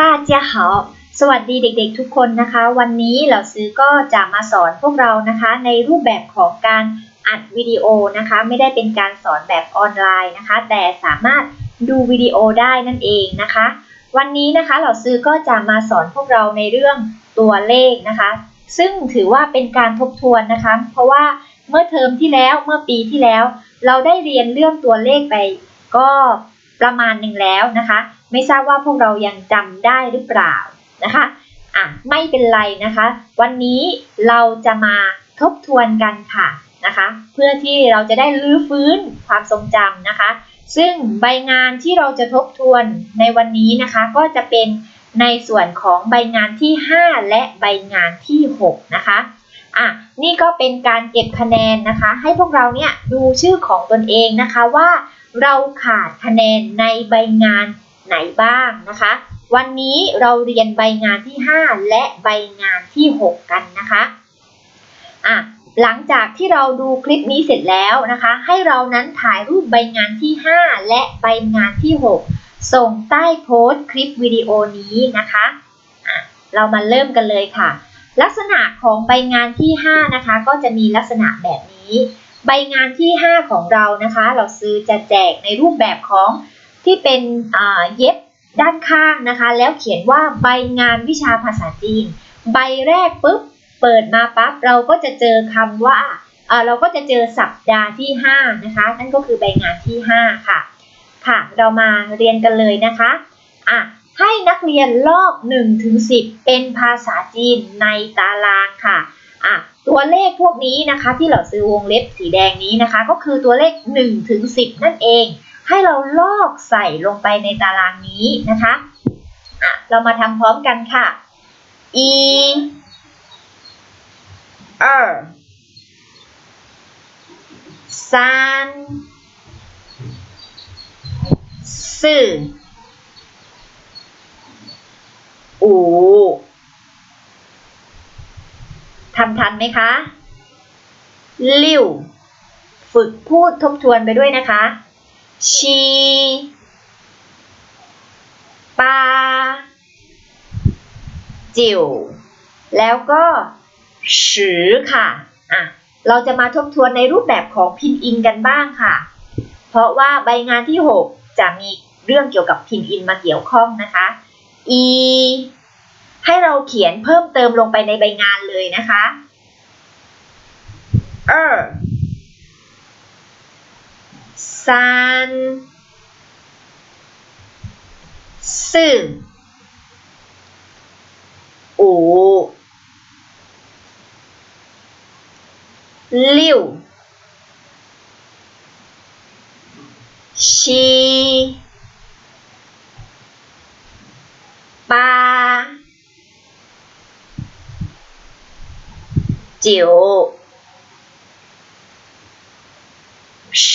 ป้าเจ้าเขาสวัสดีเด็กๆทุกคนนะคะ วันนี้เหล่าซื้อก็จะมาสอนพวกเรานะคะ ในรูปแบบของการอัดวิดีโอนะคะ ไม่ได้เป็นการสอนแบบออนไลน์นะคะ แต่สามารถดูวิดีโอได้นั่นเองนะคะ วันนี้นะคะเหล่าซื้อก็จะมาสอนพวกเราในเรื่องตัวเลขนะคะ ซึ่งถือว่าเป็นการทบทวนนะคะ เพราะว่าเมื่อเทอมที่แล้วเมื่อปีที่แล้ว เราได้เรียนเรื่องตัวเลขไปก็ ประมาณหนึ่งแล้วนะคะ ไม่ทราบว่าพวกเรายังจำได้หรือเปล่านะคะอะไม่เป็นไรนะคะ วันนี้เราจะมาทบทวนกันค่ะนะคะ เพื่อที่เราจะได้รื้อฟื้นความทรงจำนะคะ ซึ่งใบงานที่เราจะทบทวนในวันนี้นะคะ ก็จะเป็นในส่วนของใบงานที่ 5 และใบงานที่ 6 นะคะอะนี่ก็เป็นการเก็บคะแนนนะคะ ให้พวกเราเนี่ยดูชื่อของตนเองนะคะว่า เราขาดคะแนนในใบงานไหนบ้างนะคะ วันนี้เราเรียนใบงานที่ 5 และใบงานที่ 6 กันนะคะอะหลังจากที่เราดูคลิปนี้เสร็จแล้วนะคะ ให้เรานั้นถ่ายรูปใบงานที่ 5 และใบงานที่ 6 ส่งใต้โพสต์คลิปวิดีโอนี้นะคะะเรามาเริ่มกันเลยค่ะ ลักษณะของใบงานที่ 5 นะคะ ก็จะมีลักษณะแบบนี้ ใบงานที่ 5 ของเรานะคะ เราซื้อจะแจกในรูปแบบของที่เป็นเย็บด้านข้างนะคะ แล้วเขียนว่าใบงานวิชาภาษาจีน ใบแรกปุ๊บเปิดมาปั๊บเราก็จะเจอคำว่าเราก็จะเจอสัปดาห์ที่ 5 นะคะ นั่นก็คือใบงานที่ 5 ค่ะ ค่ะ เรามาเรียนกันเลยนะคะอะให้นักเรียนลอก1ถึง10 เป็นภาษาจีนในตารางค่ะอะ ตัวเลขพวกนี้นะคะที่เราซื้อวงเล็บสีแดงนี้นะคะ ก็คือตัวเลข1ถึง10 นั่นเอง ให้เราลอกใส่ลงไปในตารางนี้นะคะอ่ะเรามาทำพร้อมกันค่ะ e 二三四五 ทำทันไหมคะลิ่วฝึกพูดทบทวนไปด้วยนะคะ ชีปาจิ๋วแล้วก็สือค่ะอะ เราจะมาทบทวนในรูปแบบของพินอินกันบ้างค่ะ เพราะว่าใบงานที่ 6 จะมีเรื่องเกี่ยวกับพินอินมาเกี่ยวข้องนะคะ e ให้เราเขียนเพิ่มเติมลงไปในใบงานเลยนะคะ เออซันซึ่ออูลิวชี จิ๋ว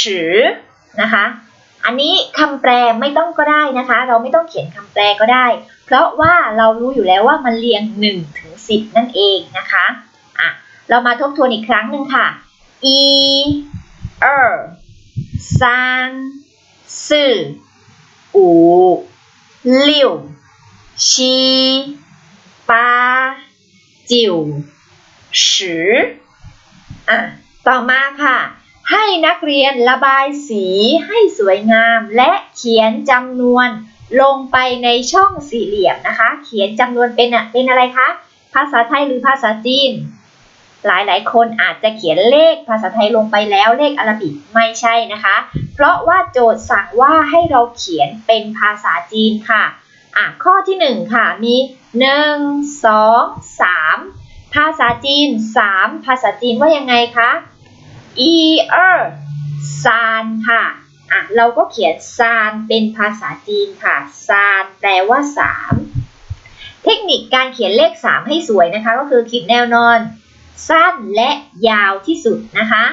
สือนะคะ อันนี้คำแปลไม่ต้องก็ได้นะคะ เราไม่ต้องเขียนคำแปลก็ได้ เพราะว่าเรารู้อยู่แล้วว่ามันเรียง1ถึง10 นั่นเองนะคะอะเรามาทบทวนอีกครั้งหนึ่งค่ะอีเออซานซื่ออูหลิวชีปาจิ๋ว 十อะต่อมาค่ะ ให้นักเรียนระบายสีให้สวยงาม และเขียนจำนวนลงไปในช่องสี่เหลี่ยมนะคะ เขียนจำนวนเป็นเป็นอะไรคะ ภาษาไทยหรือภาษาจีน หลายหลายคนอาจจะเขียนเลขภาษาไทยลงไปแล้วเลขอาราบิกไม่ใช่นะคะ เพราะว่าโจทย์สั่งว่าให้เราเขียนเป็นภาษาจีนค่ะ อะ ข้อที่ 1 ค่ะ มี 1 2 3 ภาษาจีน 3 ภาษาจีนว่ายังไงคะอีเออซานค่ะ อะ เราก็เขียนซานเป็นภาษาจีนค่ะ ซานแปลว่า 3 เทคนิคการเขียนเลข 3 ให้สวยนะคะ ก็คือคิดแนวนอน สั้นและยาวที่สุดนะคะ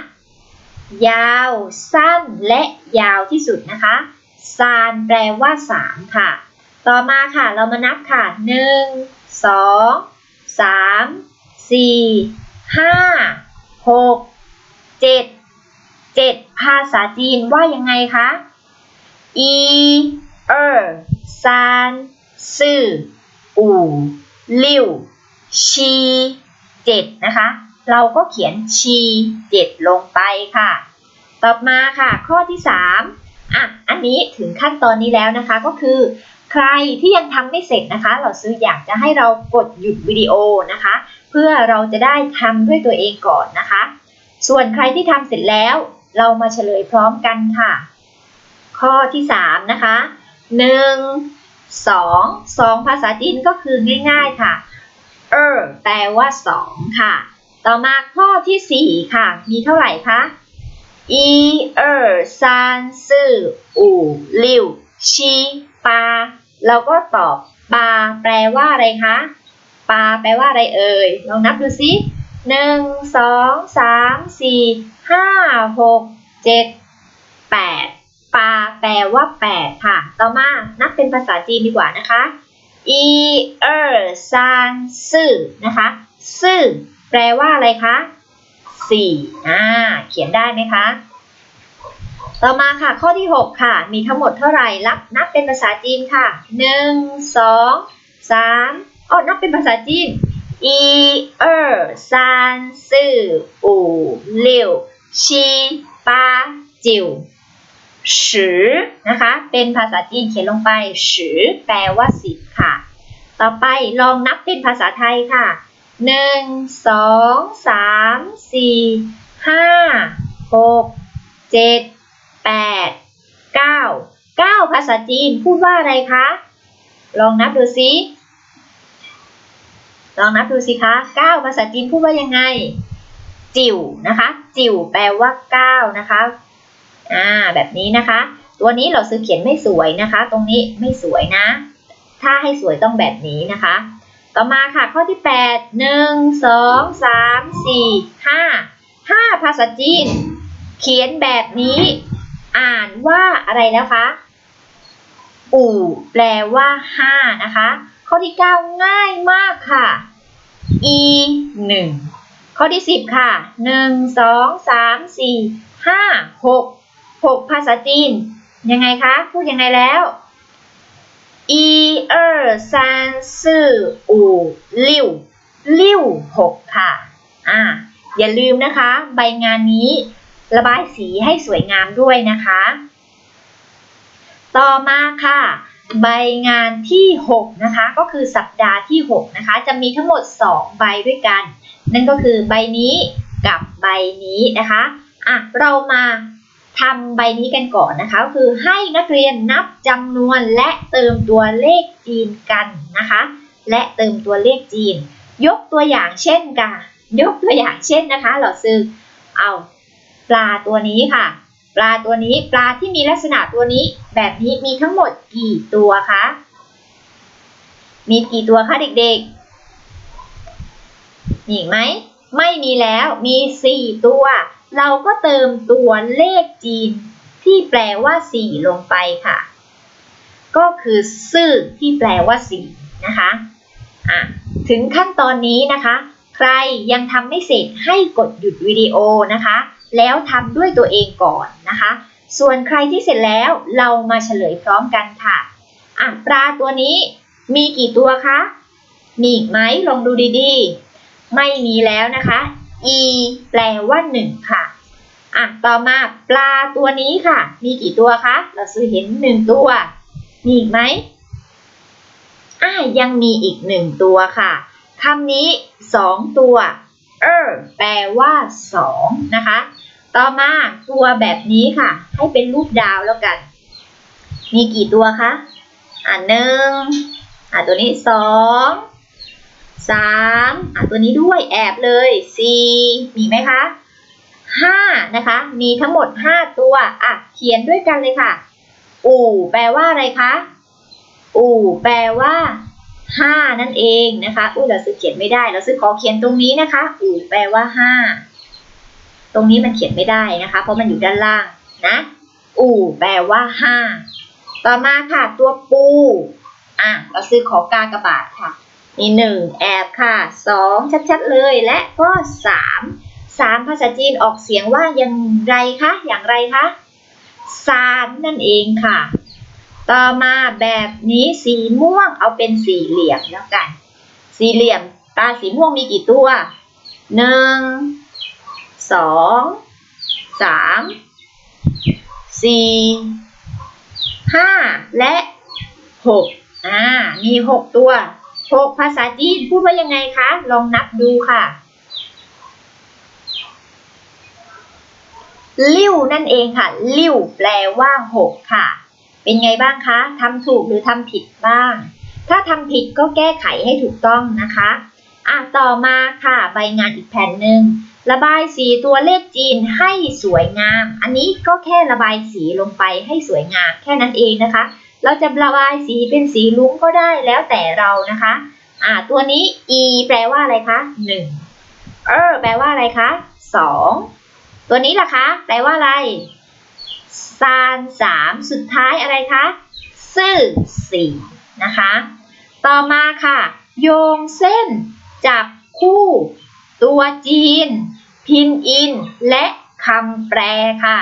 ยาว สั้นและยาวที่สุดนะคะซานแปลว่า 3 ค่ะ ต่อมาค่ะ เรามานับค่ะ 1 2 3 สี่ห้าหกเจ็ดเจ็ดภาษาจีนว่ายังไงคะอีเออซานซื่ออู่ลิ่วชีเจ็ดนะคะ เราก็เขียนชีเจ็ดลงไปค่ะ ต่อมาค่ะ ข้อที่สามอะ อันนี้ถึงขั้นตอนนี้แล้วนะคะก็คือ ใครที่ยังทำไม่เสร็จนะคะ เราซื้ออยากจะให้เรากดหยุดวิดีโอนะคะ เพื่อเราจะได้ทำด้วยตัวเองก่อนนะคะ ส่วนใครที่ทำเสร็จแล้ว เรามาเฉลยพร้อมกันค่ะ ข้อที่3นะคะ 1 2 2 ภาษาจีนก็คือง่าย ๆค่ะ เออแปลว่า 2 ค่ะ ต่อมาข้อที่ 4 ค่ะ มีเท่าไหร่คะอีเออร์ซานซื่ออู่ลิวชีปา เราก็ตอบปลาแปลว่าอะไรคะปลาแปลว่าอะไรเอ่ยลองนับดูสิหนึ่งสองสามสี่ห้าหกเจ็ดแปดปลาแปลว่าแปดค่ะ ต่อมานับเป็นภาษาจีนดีกว่านะคะอีเออซานซื่อนะคะซื่อแปลว่าอะไรคะสี่อ่า เขียนได้ไหมคะ ต่อมาค่ะ ข้อที่ 6 ค่ะ มีทั้งหมดเท่าไหร่ลับนับเป็นภาษาจีนค่ะ 1 2 3อ๋อนับเป็นภาษาจีนอีเออสามสี่ห้าหกเจ็ดแปดเก้าสิบนะคะ เป็นภาษาจีนเขียนลงไปสิแปลว่าสิบค่ะ ต่อไปลองนับเป็นภาษาไทยค่ะหนึ่งสองสามสี่ห้าหกเจ็ด แปดเก้าเก้าภาษาจีนพูดว่าอะไรคะ ลองนับดูสิ ลองนับดูสิคะเก้าภาษาจีนพูดว่ายังไง จิ๋วนะคะ จิ๋วแปลว่าเก้านะคะ อ่า แบบนี้นะคะ ตัวนี้เราซื้อเขียนไม่สวยนะคะ ตรงนี้ไม่สวยนะ ถ้าให้สวยต้องแบบนี้นะคะ ต่อมาค่ะข้อที่ 8 1 2 3 4 5 5 ภาษาจีน เขียนแบบนี้านว่าอะไรแล้วคะ อู่แปลว่าห้านะคะ ข้อที่เก้าง่ายมากค่ะ e หนึ่งข้อที่สิบค่ะหนึ่งงสามสี่ห้าหกหกภาษาจีน ยังไงคะ พูดยังไงแล้วอีเออซานซื่ออู่กหกค่ะ อ่าอย่าลืมนะคะ ใบงานนี้ ระบายสีให้สวยงามด้วยนะคะ ต่อมาค่ะ ใบงานที่ 6 นะคะ ก็คือสัปดาห์ที่ 6 นะคะ จะมีทั้งหมด 2 ใบด้วยกัน นั่นก็คือใบนี้กับใบนี้นะคะอะเรามาทำใบนี้กันก่อนนะคะก็คือให้นักเรียนนับจำนวนและเติมตัวเลขจีนกันนะคะ และเติมตัวเลขจีน ยกตัวอย่างเช่นกันยกตัวอย่างเช่นนะคะ เราซื้อเอา ปลาตัวนี้ค่ะ ปลาตัวนี้ปลาที่มีลักษณะตัวนี้ แบบนี้มีทั้งหมดกี่ตัวคะ มีกี่ตัวคะเด็กๆมีไหม ไม่มีแล้วมีสี่ตัว เราก็เติมตัวเลขจีนที่แปลว่า4ลงไปค่ะ ก็คือซื่อที่แปลว่า4นะคะอะถึงขั้นตอนนี้นะคะ ใครยังทำไม่เสร็จให้กดหยุดวิดีโอนะคะ แล้วทำด้วยตัวเองก่อนนะคะ ส่วนใครที่เสร็จแล้วเรามาเฉลยพร้อมกันค่ะอะปลาตัวนี้มีกี่ตัวคะมีอีกไหมลองดูดีๆ ไม่มีแล้วนะคะ e แปลว่า1ค่ะอะต่อมาปลาตัวนี้ค่ะ มีกี่ตัวคะเราซื้อเห็น1ตัว มีอีกไหมอ่ายังมีอีก1ตัวค่ะคำนี้2ตัว เออแปลว่า2นะคะ ต่อมาตัวแบบนี้ค่ะ ให้เป็นรูปดาวแล้วกัน มีกี่ตัวคะอ่าหนึ่งอ่าตัวนี้สองสามอะตัวนี้ด้วยแอบเลยสี่มีไหมคะห้านะคะ มีทั้งหมดห้าตัวอะเขียนด้วยกันเลยค่ะ อู่แปลว่าอะไรคะ อู่แปลว่าห้านั่นเองนะคะ อุ้ยเราซื้อเขียนไม่ได้ เราซื้อขอเขียนตรงนี้นะคะ อู่แปลว่าห้า ตรงนี้มันเขียนไม่ได้นะคะ เพราะมันอยู่ด้านล่างนะ อู่แปลว่าห้าต่อมาค่ะตัวปูอะเราซื้อขอกากระบาดค่ะ มีหนึ่งแอบค่ะสองชัดๆเลยและก็สามสามภาษาจีนออกเสียงว่าอย่างไรคะอย่างไรคะซานนั่นเองค่ะ ต่อมาแบบนี้สีม่วงเอาเป็นสี่เหลี่ยมแล้วกัน สี่เหลี่ยมตาสีม่วงมีกี่ตัวหนึ่ง สองสามสี่ห้าและหกอ่ามีหกตัวหกภาษาจีนพูดว่ายังไงคะ ลองนับดูค่ะลิ้วนั่นเองค่ะลิ้วแปลว่าหกค่ะ เป็นไงบ้างคะทำถูกหรือทำผิดบ้าง ถ้าทำผิดก็แก้ไขให้ถูกต้องนะคะ อะ ต่อมาค่ะ ใบงานอีกแผ่นหนึ่ง ระบายสีตัวเลขจีนให้สวยงาม อันนี้ก็แค่ระบายสีลงไปให้สวยงามแค่นั้นเองนะคะ เราจะระบายสีเป็นสีลุ้งก็ได้แล้วแต่เรานะคะ อ่า ตัวนี้ e แปลว่าอะไรคะหนึ่งเออแปลว่าอะไรคะสองตัวนี้ล่ะคะ แปลว่าอะไรซานสามสุดท้ายอะไรคะซื่อสี่นะคะ ต่อมาค่ะ โยงเส้นจับคู่ ตัวจีน พินอิน และคำแปลค่ะ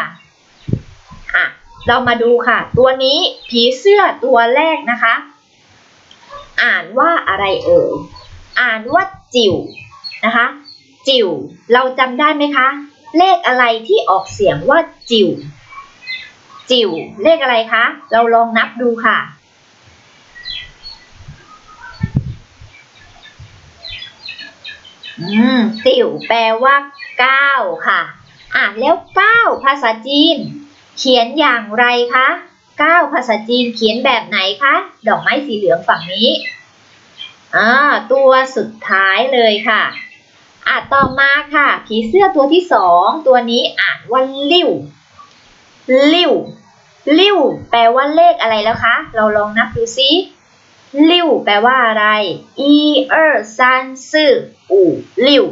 อะ เรามาดูค่ะ ตัวนี้ผีเสื้อตัวแรกนะคะ อ่านว่าอะไรเอ่ยอ่านว่าจิ๋วนะคะ จิ๋วเราจำได้ไหมคะ เลขอะไรที่ออกเสียงว่าจิ๋วจิ๋วเลขอะไรคะ เราลองนับดูค่ะ อืมจิ๋วแปลว่าเก้าค่ะ อะแล้วเก้าภาษาจีน เขียนอย่างไรคะเก้าภาษาจีนเขียนแบบไหนคะ ดอกไม้สีเหลืองฝั่งนี้อ่าตัวสุดท้ายเลยค่ะอะต่อมาค่ะ ผีเสื้อตัวที่สองตัวนี้อ่านว่าลิ่วลิ่วลิ่วแปลว่าเลขอะไรแล้วคะ เราลองนับดูซิ ลิ้วแปลว่าอะไรอีเออร์ซันซื่ออู่ลิ้ว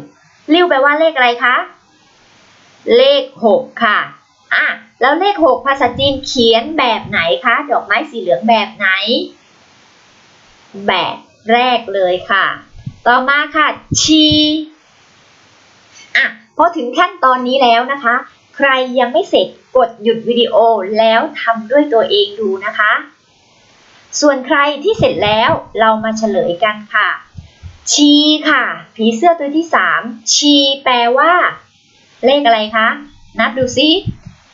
ลิ้วแปลว่าเลขอะไรคะ เลขหกค่ะอะแล้วเลขหกภาษาจีนเขียนแบบไหนคะ ดอกไม้สีเหลืองแบบไหน แบบแรกเลยค่ะ ต่อมาค่ะ ชีอะพอถึงขั้นตอนนี้แล้วนะคะ ใครยังไม่เสร็จกดหยุดวิดีโอแล้วทำด้วยตัวเองดูนะคะ ส่วนใครที่เสร็จแล้วเรามาเฉลยกันค่ะ ชีค่ะ ผีเสื้อตัวที่ 3 ชีแปลว่า เลขอะไรคะ นับดูซิ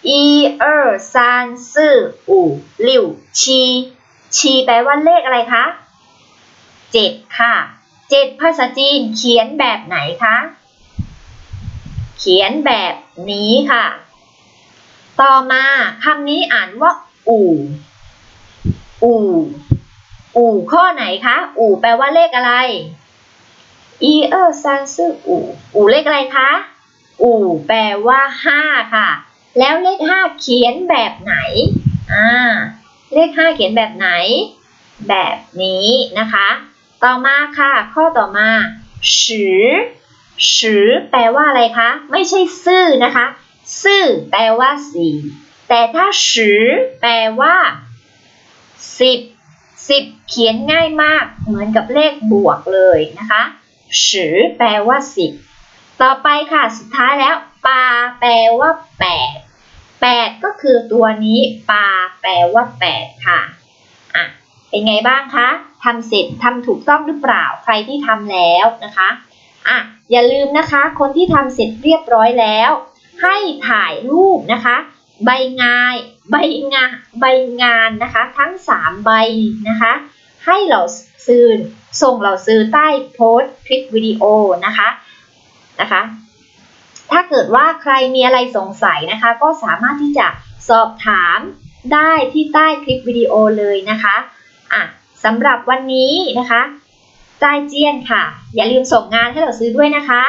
อีเออร์ซานซื่ออูลิวชี ชีแปลว่าเลขอะไรคะเจ็ดค่ะเจ็ดภาษาจีนเขียนแบบไหนคะ เขียนแบบนี้ค่ะ ต่อมาคำนี้อ่านว่า อู่ อู่ อู่ข้อไหนคะ อู่แปลว่าเลขอะไรอีเออซันซื่ออู่ อู่เลขอะไรคะ อู่แปลว่าห้าค่ะ แล้วเลขห้าเขียนแบบไหน อ่า เลขห้าเขียนแบบไหน แบบนี้นะคะ ต่อมาค่ะ ข้อต่อมาสือสือแปลว่าอะไรคะ ไม่ใช่ซื่อนะคะ ซื่อแปลว่าสี่ แต่ถ้าสือแปลว่า สิบสิบเขียนง่ายมากเหมือนกับเลขบวกเลยนะคะสือแปลว่าสิบต่อไปค่ะสุดท้ายแล้วปาแปลว่าแปดแปดก็คือตัวนี้ปาแปลว่าแปดค่ะอะเป็นไงบ้างคะทำเสร็จทำถูกต้องหรือเปล่าใครที่ทำแล้วนะคะอะอย่าลืมนะคะ คนที่ทำเสร็จเรียบร้อยแล้ว ให้ถ่ายรูปนะคะ ใบงานใบงานใบงานนะคะ ทั้ง 3 ใบนะคะ ให้เราซื้อส่งเราซื้อใต้โพสต์คลิปวิดีโอนะคะนะคะ ถ้าเกิดว่าใครมีอะไรสงสัยนะคะ ก็สามารถที่จะสอบถามได้ที่ใต้คลิปวิดีโอเลยนะคะอะสำหรับวันนี้นะคะใต้เจียนค่ะ อย่าลืมส่งงานให้เราซื้อด้วยนะคะ